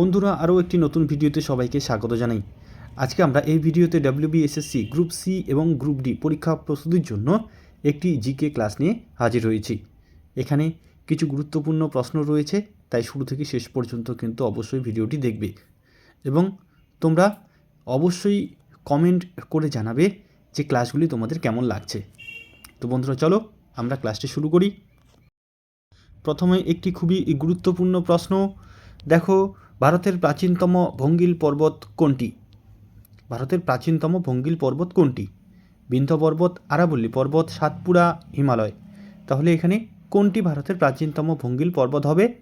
বন্ধুরা, আরও একটি নতুন ভিডিওতে সবাইকে স্বাগত জানাই। আজকে আমরা এই ভিডিওতে ডাব্লিউবিএসএসসি গ্রুপ সি এবং গ্রুপ ডি পরীক্ষা প্রস্তুতির জন্য একটি জিকে ক্লাস নিয়ে হাজির হয়েছি। এখানে কিছু গুরুত্বপূর্ণ প্রশ্ন রয়েছে, তাই শুরু থেকে শেষ পর্যন্ত কিন্তু অবশ্যই ভিডিওটি দেখবে। এবং তোমরা অবশ্যই কমেন্ট করে জানাবে যে ক্লাসগুলি তোমাদের কেমন লাগছে। তো বন্ধুরা, চলো আমরা ক্লাসটি শুরু করি। প্রথমে একটি খুবই গুরুত্বপূর্ণ প্রশ্ন। দেখো ভারতের প্রাচীনতম ভঙ্গিল পর্বত কোনটি? ভারতের প্রাচীনতম ভঙ্গিল পর্বত কোনটি? বিন্ধ্য পর্বত, আরাবল্লী পর্বত, সাতপুরা, হিমালয়। তাহলে এখানে কোনটি ভারতের প্রাচীনতম ভঙ্গিল পর্বত হবে?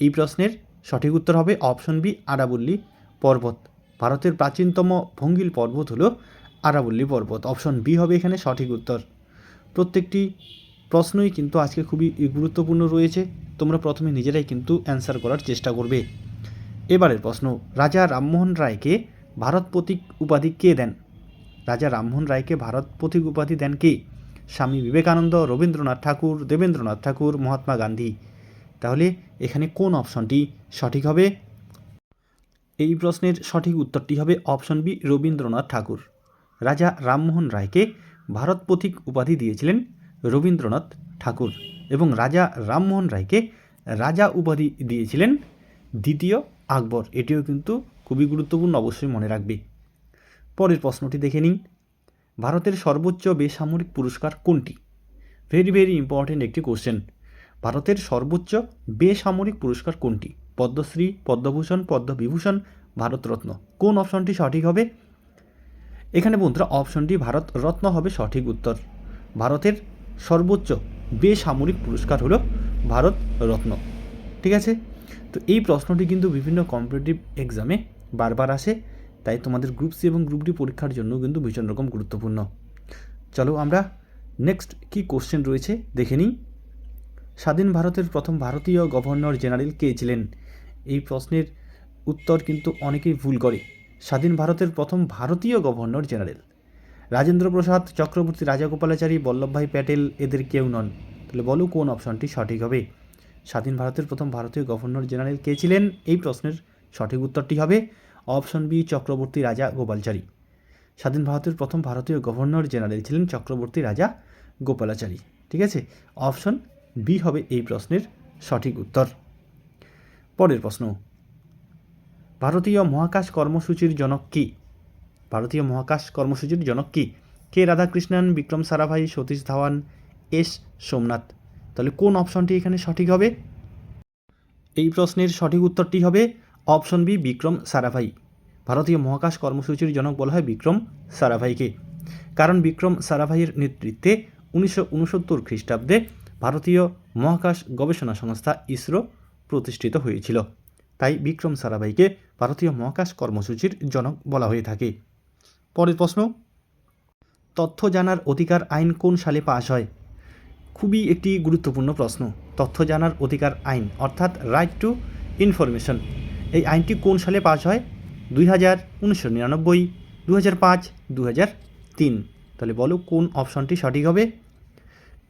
এই প্রশ্নের সঠিক উত্তর হবে অপশন বি, আরাবল্লী পর্বত। ভারতের প্রাচীনতম ভঙ্গিল পর্বত হলো আরাবল্লী পর্বত। অপশন বি হবে এখানে সঠিক উত্তর। প্রত্যেকটি প্রশ্নই কিন্তু আজকে খুবই গুরুত্বপূর্ণ রয়েছে। তোমরা প্রথমে নিজেরাই কিন্তু অ্যান্সার করার চেষ্টা করবে। এবারের প্রশ্ন, রাজা রামমোহন রায়কে ভারত প্রতীক উপাধি কে দেন? রাজা রামমোহন রায়কে ভারত প্রতীক উপাধি দেন কে? স্বামী বিবেকানন্দ, রবীন্দ্রনাথ ঠাকুর, দেবেন্দ্রনাথ ঠাকুর, মহাত্মা গান্ধী। তাহলে এখানে কোন অপশনটি সঠিক হবে? এই প্রশ্নের সঠিক উত্তরটি হবে অপশন বি, রবীন্দ্রনাথ ঠাকুর। রাজা রামমোহন রায়কে ভারত প্রতীক উপাধি দিয়েছিলেন রবীন্দ্রনাথ ঠাকুর এবং রাজা রামমোহন রায়কে রাজা উপাধি দিয়েছিলেন দ্বিতীয় আকবর। এটিও কিন্তু খুবই গুরুত্বপূর্ণ অবশ্যই মনে রাখবে। পরের প্রশ্নটি দেখে নিন। ভারতের সর্বোচ্চ বেসামরিক পুরস্কার কোনটি? ভেরি ভেরি ইম্পর্ট্যান্ট একটি কোশ্চেন ভারতের সর্বোচ্চ বেসামরিক পুরস্কার কোনটি? পদ্মশ্রী, পদ্মভূষণ, পদ্মবিভূষণ, ভারতরত্ন। কোন অপশনটি সঠিক হবে? এখানে বন্ধুরা, অপশনটি ভারত রত্ন হবে সঠিক উত্তর। ভারতের সর্বোচ্চ বেসামরিক পুরস্কার হলো ভারত রত্ন। ঠিক আছে? তো এই প্রশ্নটি কিন্তু বিভিন্ন কম্পিটিটিভ এক্সামে বারবার আসে, তাই তোমাদের গ্রুপ সি এবং গ্রুপ ডি পরীক্ষার জন্য কিন্তু ভীষণ রকম গুরুত্বপূর্ণ। চলো আমরা নেক্সট কি কোশ্চেন রয়েছে দেখে নিই। স্বাধীন ভারতের প্রথম ভারতীয় গভর্নর জেনারেল কে ছিলেন? এই প্রশ্নের উত্তর কিন্তু অনেকেই ভুল করে। স্বাধীন ভারতের প্রথম ভারতীয় গভর্নর জেনারেল রাজেন্দ্র প্রসাদ চক্রবর্তী, রাজাগোপালাচারী, বল্লভভাই প্যাটেল এদের কেউ নন। তাহলে বলো কোন অপশনটি সঠিক হবে? স্বাধীন ভারতের প্রথম ভারতীয় গভর্নর জেনারেল কে ছিলেন? এই প্রশ্নের সঠিক উত্তরটি হবে অপশন বি, চক্রবর্তী রাজা গোপালচারী স্বাধীন ভারতের প্রথম ভারতীয় গভর্নর জেনারেল ছিলেন চক্রবর্তী রাজা গোপালাচারী ঠিক আছে? অপশন বি হবে এই প্রশ্নের সঠিক উত্তর। পরের প্রশ্ন। ভারতীয় মহাকাশ কর্মসূচির জনক কী? ভারতীয় মহাকাশ কর্মসূচির জনক কী? K Radhakrishnan, Vikram Sarabhai, Satish Dhawan, S Somnath? তাহলে কোন অপশনটি এখানে সঠিক হবে? এই প্রশ্নের সঠিক উত্তরটি হবে অপশন বি, বিক্রম সারাভাই। ভারতীয় মহাকাশ কর্মসূচির জনক বলা হয় বিক্রম সারাভাইকে। কারণ বিক্রম সারাভাইয়ের নেতৃত্বে উনিশশো উনসত্তর খ্রিস্টাব্দে ভারতীয় মহাকাশ গবেষণা সংস্থা ইসরো প্রতিষ্ঠিত হয়েছিল। তাই বিক্রম সারাভাইকে ভারতীয় মহাকাশ কর্মসূচির জনক বলা হয়ে থাকে। পরের প্রশ্ন। তথ্য জানার অধিকার আইন কোন সালে পাশ হয়? খুবই একটি গুরুত্বপূর্ণ প্রশ্ন। তথ্য জানার অধিকার আইন, অর্থাৎ রাইট টু ইনফরমেশন এই আইনটি কোন সালে পাশ হয়? দুই হাজার উনিশশো নিরানব্বই দু হাজার পাঁচ দু হাজার তিন। তাহলে বলো কোন অপশনটি সঠিক হবে?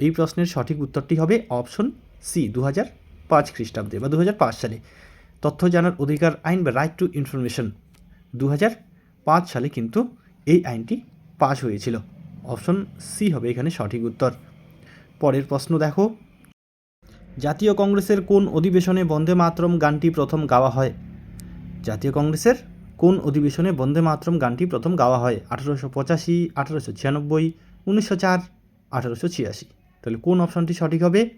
এই প্রশ্নের সঠিক উত্তরটি হবে অপশন সি দু হাজার পাঁচ খ্রিস্টাব্দে বা দু হাজার পাঁচ সালে। তথ্য জানার অধিকার আইন বা রাইট টু ইনফরমেশন দু হাজার পাঁচ সালে কিন্তু এই আইনটি পাশ হয়েছিল। অপশন সি হবে এখানে সঠিক উত্তর। পরের প্রশ্ন দেখো। জাতীয় কংগ্রেসের কোন অধিবেশনে বন্দে মাতরম গানটি প্রথম গাওয়া হয়? জাতীয় কংগ্রেসের কোন অধিবেশনে বন্দে মাতরম গানটি প্রথম গাওয়া হয়? আঠারোশো পঁচাশি, আঠারোশো ছিয়ানব্বই, উনিশশো চার, আঠারোশো ছিয়াশি। তাহলে কোন অপশনটি সঠিক হবে?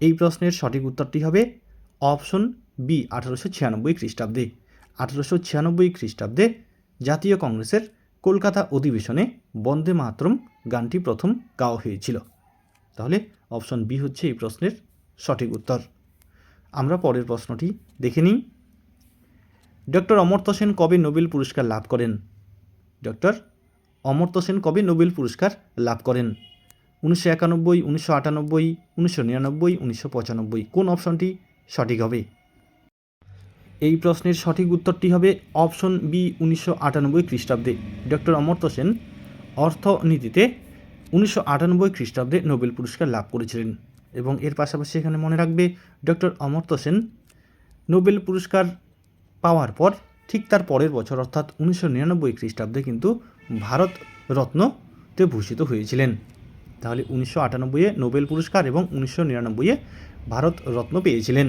এই প্রশ্নের সঠিক উত্তরটি হবে অপশন বি, আঠারোশো ছিয়ানব্বই খ্রিস্টাব্দে। আঠারোশো ছিয়ানব্বই খ্রিস্টাব্দে জাতীয় কংগ্রেসের কলকাতা অধিবেশনে বন্দে মাতরম গানটি প্রথম গাওয়া হয়েছিল। তাহলে অপশন বি হচ্ছে এই প্রশ্নের সঠিক উত্তর। আমরা পরের প্রশ্নটি দেখে নিই। ডক্টর অমর্ত্য সেন কবে নোবেল পুরস্কার লাভ করেন? ডক্টর অমর্ত্য সেন কবে নোবেল পুরস্কার লাভ করেন? উনিশশো একানব্বই, উনিশশো আটানব্বই, উনিশশো নিরানব্বই, উনিশশো পঁচানব্বই কোন অপশনটি সঠিক হবে? এই প্রশ্নের সঠিক উত্তরটি হবে অপশন বি, উনিশশো আটানব্বই খ্রিস্টাব্দে। ডক্টর অমর্ত্য সেন অর্থনীতিতে উনিশশো আটানব্বই খ্রিস্টাব্দে নোবেল পুরস্কার লাভ করেছিলেন এবং এর পাশাপাশি এখানে মনে রাখবে ডক্টর অমর্ত্য সেন নোবেল পুরস্কার পাওয়ার পর, ঠিক তার পরের বছর, অর্থাৎ উনিশশো নিরানব্বই খ্রিস্টাব্দে কিন্তু ভারত রত্নতে ভূষিত হয়েছিলেন। তাহলে উনিশশো আটানব্বইয়ে নোবেল পুরস্কার এবং উনিশশো নিরানব্বইয়ে ভারত রত্ন পেয়েছিলেন।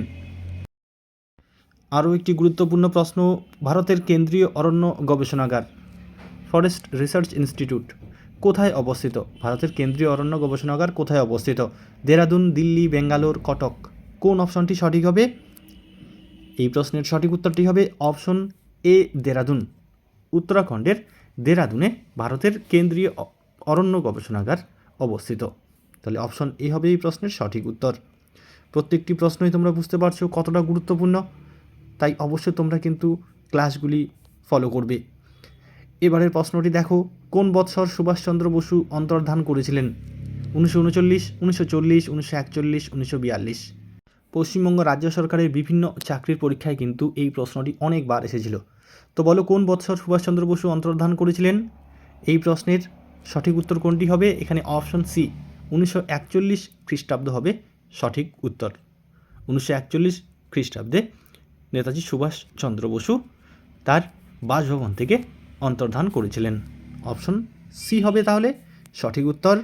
আরও একটি গুরুত্বপূর্ণ প্রশ্ন, ভারতের কেন্দ্রীয় অরণ্য গবেষণাগার ফরেস্ট রিসার্চ ইনস্টিটিউট কোথায় অবস্থিত? ভারতের কেন্দ্রীয় অরণ্য গবেষণাগার কোথায় অবস্থিত? দেরাদুন, দিল্লি, বেঙ্গালোর, কটক। কোন অপশনটি সঠিক হবে? এই প্রশ্নের সঠিক উত্তরটি হবে অপশন এ, দেরাদুন। উত্তরাখণ্ডের দেরাদুনে ভারতের কেন্দ্রীয় অরণ্য গবেষণাগার অবস্থিত। তাহলে অপশন এ হবে এই প্রশ্নের সঠিক উত্তর। প্রত্যেকটি প্রশ্নই তোমরা বুঝতে পারছ কতটা গুরুত্বপূর্ণ। তাই অবশ্যই তোমরা কিন্তু ক্লাসগুলি ফলো করবে। এবারের প্রশ্নটি দেখো, কোন বৎসর সুভাষচন্দ্র বসু অন্তর্ধান করেছিলেন? উনিশশো উনচল্লিশ, উনিশশো চল্লিশ, উনিশশো একচল্লিশ, উনিশশো বিয়াল্লিশ। পশ্চিমবঙ্গ রাজ্য সরকারের বিভিন্ন চাকরির পরীক্ষায় কিন্তু এই প্রশ্নটি অনেকবার এসেছিল। তো বলো, কোন বৎসর সুভাষচন্দ্র বসু অন্তর্ধান করেছিলেন? এই প্রশ্নের সঠিক উত্তর কোনটি হবে? এখানে অপশন সি, উনিশশো একচল্লিশ খ্রিস্টাব্দ হবে সঠিক উত্তর। উনিশশো একচল্লিশ খ্রিস্টাব্দে নেতাজি সুভাষচন্দ্র বসু তার বাসভবন থেকে অন্তর্ধান করেছিলেন। অপশন সি হবে তাহলে সঠিক উত্তর।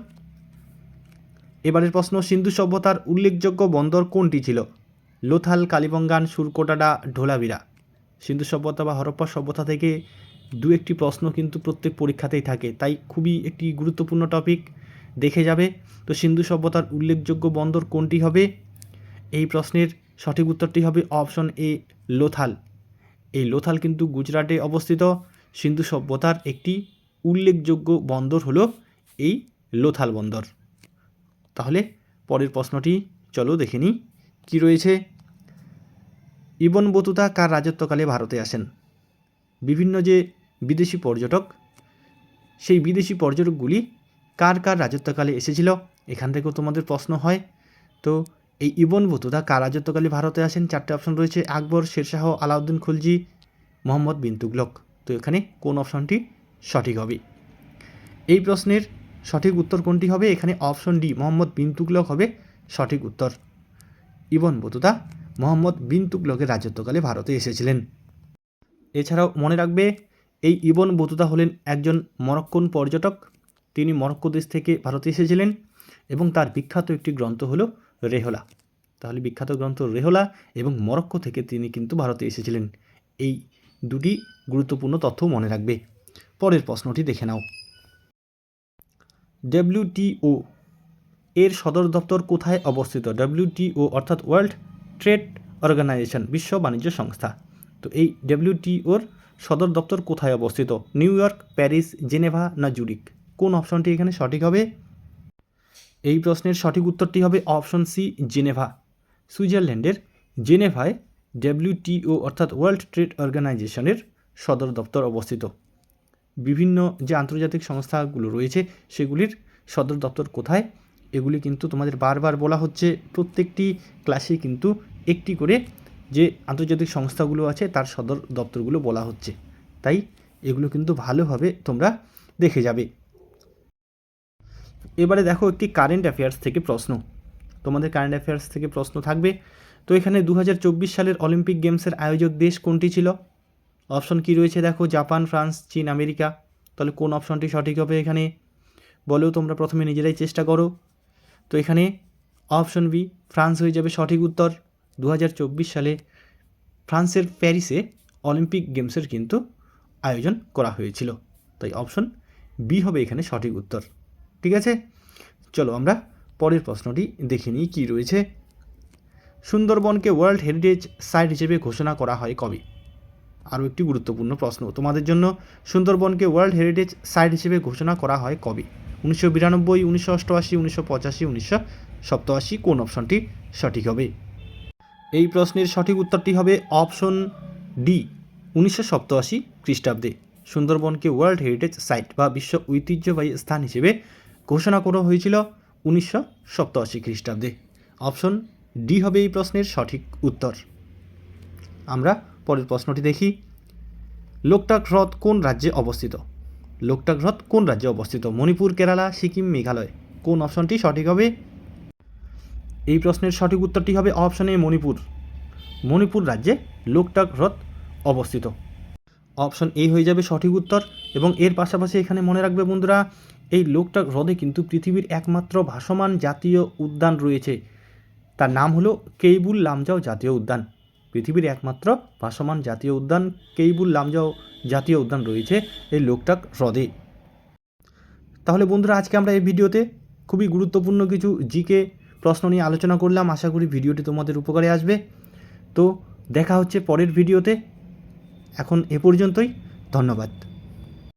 এবারের প্রশ্ন, সিন্ধু সভ্যতার উল্লেখযোগ্য বন্দর কোনটি ছিল? লোথাল, কালিবঙ্গান, সুরকোটাডা ঢোলাবিরা সিন্ধু সভ্যতা বা হরপ্পা সভ্যতা থেকে দু একটি প্রশ্ন কিন্তু প্রত্যেক পরীক্ষাতেই থাকে, তাই খুবই একটি গুরুত্বপূর্ণ টপিক দেখে যাবে। তো সিন্ধু সভ্যতার উল্লেখযোগ্য বন্দর কোনটি হবে? এই প্রশ্নের সঠিক উত্তরটি হবে অপশন এ, লোথাল। এই লোথাল কিন্তু গুজরাটে অবস্থিত। সিন্ধু সভ্যতার একটি উল্লেখযোগ্য বন্দর হলো এই লোথাল বন্দর। তাহলে পরের প্রশ্নটি, চলো দেখে নিই, কী রয়েছে? ইবন বতুতা কার রাজত্বকালে ভারতে আসেন? বিভিন্ন যে বিদেশি পর্যটক, সেই বিদেশি পর্যটকগুলি কার কার রাজত্বকালে এসেছিল? এখান থেকেও তোমাদের প্রশ্ন হয়। তো এই ইবন বতুতা কার রাজত্বকালে ভারতে আসেন? চারটে অপশন রয়েছে। আকবর, শেরশাহ, আলাউদ্দিন খুলজি, মোহাম্মদ বিন তুগলক। তো এখানে কোন অপশনটি সঠিক হবে? এই প্রশ্নের সঠিক উত্তর কোনটি হবে? এখানে অপশন ডি মোহাম্মদ বিন তুগলক হবে সঠিক উত্তর। ইবন বতুতা মোহাম্মদ বিন তুগলকের রাজত্বকালে ভারতে এসেছিলেন। এছাড়াও মনে রাখবে, এই ইবন বতুতা হলেন একজন মরক্কন পর্যটক। তিনি মরক্কো দেশ থেকে ভারতে এসেছিলেন এবং তার বিখ্যাত একটি গ্রন্থ হলো রেহলা। তাহলে বিখ্যাত গ্রন্থ রেহলা এবং মরক্কো থেকে তিনি কিন্তু ভারতে এসেছিলেন। এই দুটি গুরুত্বপূর্ণ তথ্য মনে রাখবে। পরের প্রশ্নটি দেখে নাও। ডব্লিউটিও এর সদর দপ্তর কোথায় অবস্থিত? ডব্লিউটিও অর্থাৎ ওয়ার্ল্ড ট্রেড অর্গানাইজেশন, বিশ্ব বাণিজ্য সংস্থা। তো এই ডব্লিউটিওর সদর দপ্তর কোথায় অবস্থিত? নিউ ইয়র্ক, প্যারিস, জেনেভা না জুরিক কোন অপশনটি এখানে সঠিক হবে? এই প্রশ্নের সঠিক উত্তরটি হবে অপশন সি, জেনেভা। সুইজারল্যান্ডের জেনেভায় ডব্লিউটিও অর্থাৎ ওয়ার্ল্ড ট্রেড অর্গানাইজেশনের সদর দপ্তর অবস্থিত। বিভিন্ন যে আন্তর্জাতিক সংস্থাগুলো রয়েছে, সেগুলির সদর দপ্তর কোথায়? এগুলি কিন্তু তোমাদের বারবার বলা হচ্ছে। প্রত্যেকটি ক্লাসে কিন্তু একটি করে যে আন্তর্জাতিক সংস্থাগুলো আছে, তার সদর দপ্তরগুলো বলা হচ্ছে। তাই এগুলো কিন্তু ভালোভাবে তোমরা দেখে যাবে। এবারে দেখো একটি কারেন্ট অ্যাফেয়ার্স থেকে প্রশ্ন। তোমাদের কারেন্ট অ্যাফেয়ার্স থেকে প্রশ্ন থাকবে, তো এখানে দু হাজার চব্বিশ সালের অলিম্পিক গেমসের আয়োজক দেশ কোনটি ছিল? অপশন কি রয়েছে দেখো? জাপান, ফ্রান্স, চীন, আমেরিকা। তাহলে কোন অপশনটি সঠিক হবে এখানে? বলেও তোমরা প্রথমে নিজেরাই চেষ্টা করো। তো এখানে অপশন বি ফ্রান্স হয়ে যাবে সঠিক উত্তর। দু হাজার চব্বিশ সালে ফ্রান্সের প্যারিসে অলিম্পিক গেমসের কিন্তু আয়োজন করা হয়েছিল। তাই অপশন বি হবে এখানে সঠিক উত্তর। ঠিক আছে? চলো আমরা পরের প্রশ্নটি দেখে নিই কী রয়েছে। সুন্দরবনকে ওয়ার্ল্ড হেরিটেজ সাইট হিসেবে ঘোষণা করা হয় কবে? আরও একটি গুরুত্বপূর্ণ প্রশ্ন। তোমাদের জন্য সুন্দরবনকে ওয়ার্ল্ড হেরিটেজ সাইট হিসেবে ঘোষণা করা হয় কবে? উনিশশো বিরানব্বই, উনিশশো অষ্টআশি, উনিশশো পঁচাশি, উনিশশো সপ্তআশি কোন অপশনটি সঠিক হবে? এই প্রশ্নের সঠিক উত্তরটি হবে অপশন ডি, উনিশশো সপ্তআশি খ্রিস্টাব্দে। সুন্দরবনকে ওয়ার্ল্ড হেরিটেজ সাইট বা বিশ্ব ঐতিহ্যবাহী স্থান হিসেবে ঘোষণা করা হয়েছিল উনিশশো সপ্তআশি খ্রিস্টাব্দে। অপশন ডি হবে এই প্রশ্নের সঠিক উত্তর। আমরা পরের প্রশ্নটি দেখি। লোকটাক হ্রদ কোন রাজ্যে অবস্থিত? লোকটাক হ্রদ কোন রাজ্যে অবস্থিত? মণিপুর, কেরালা, সিকিম, মেঘালয়। কোন অপশনটি সঠিক হবে? এই প্রশ্নের সঠিক উত্তরটি হবে অপশন এ মণিপুর। মণিপুর রাজ্যে লোকটাক হ্রদ অবস্থিত। অপশন এ হয়ে যাবে সঠিক উত্তর এবং এর পাশাপাশি এখানে মনে রাখবে বন্ধুরা এই লোকটাক হ্রদে কিন্তু পৃথিবীর একমাত্র ভাসমান জাতীয় উদ্যান রয়েছে। তার নাম হলো কেইবুল লামজাও জাতীয় উদ্যান। পৃথিবীর একমাত্র ভাসমান জাতীয় উদ্যান, কেইবুল লামজাও জাতীয় উদ্যান রয়েছে এই লোকটাক হ্রদে। তাহলে বন্ধুরা, আজকে আমরা এই ভিডিওতে খুবই গুরুত্বপূর্ণ কিছু জিকে প্রশ্ন নিয়ে আলোচনা করলাম। আশা করি ভিডিওটি তোমাদের উপকারে আসবে। তো দেখা হচ্ছে পরের ভিডিওতে। এখন এ পর্যন্তই, ধন্যবাদ।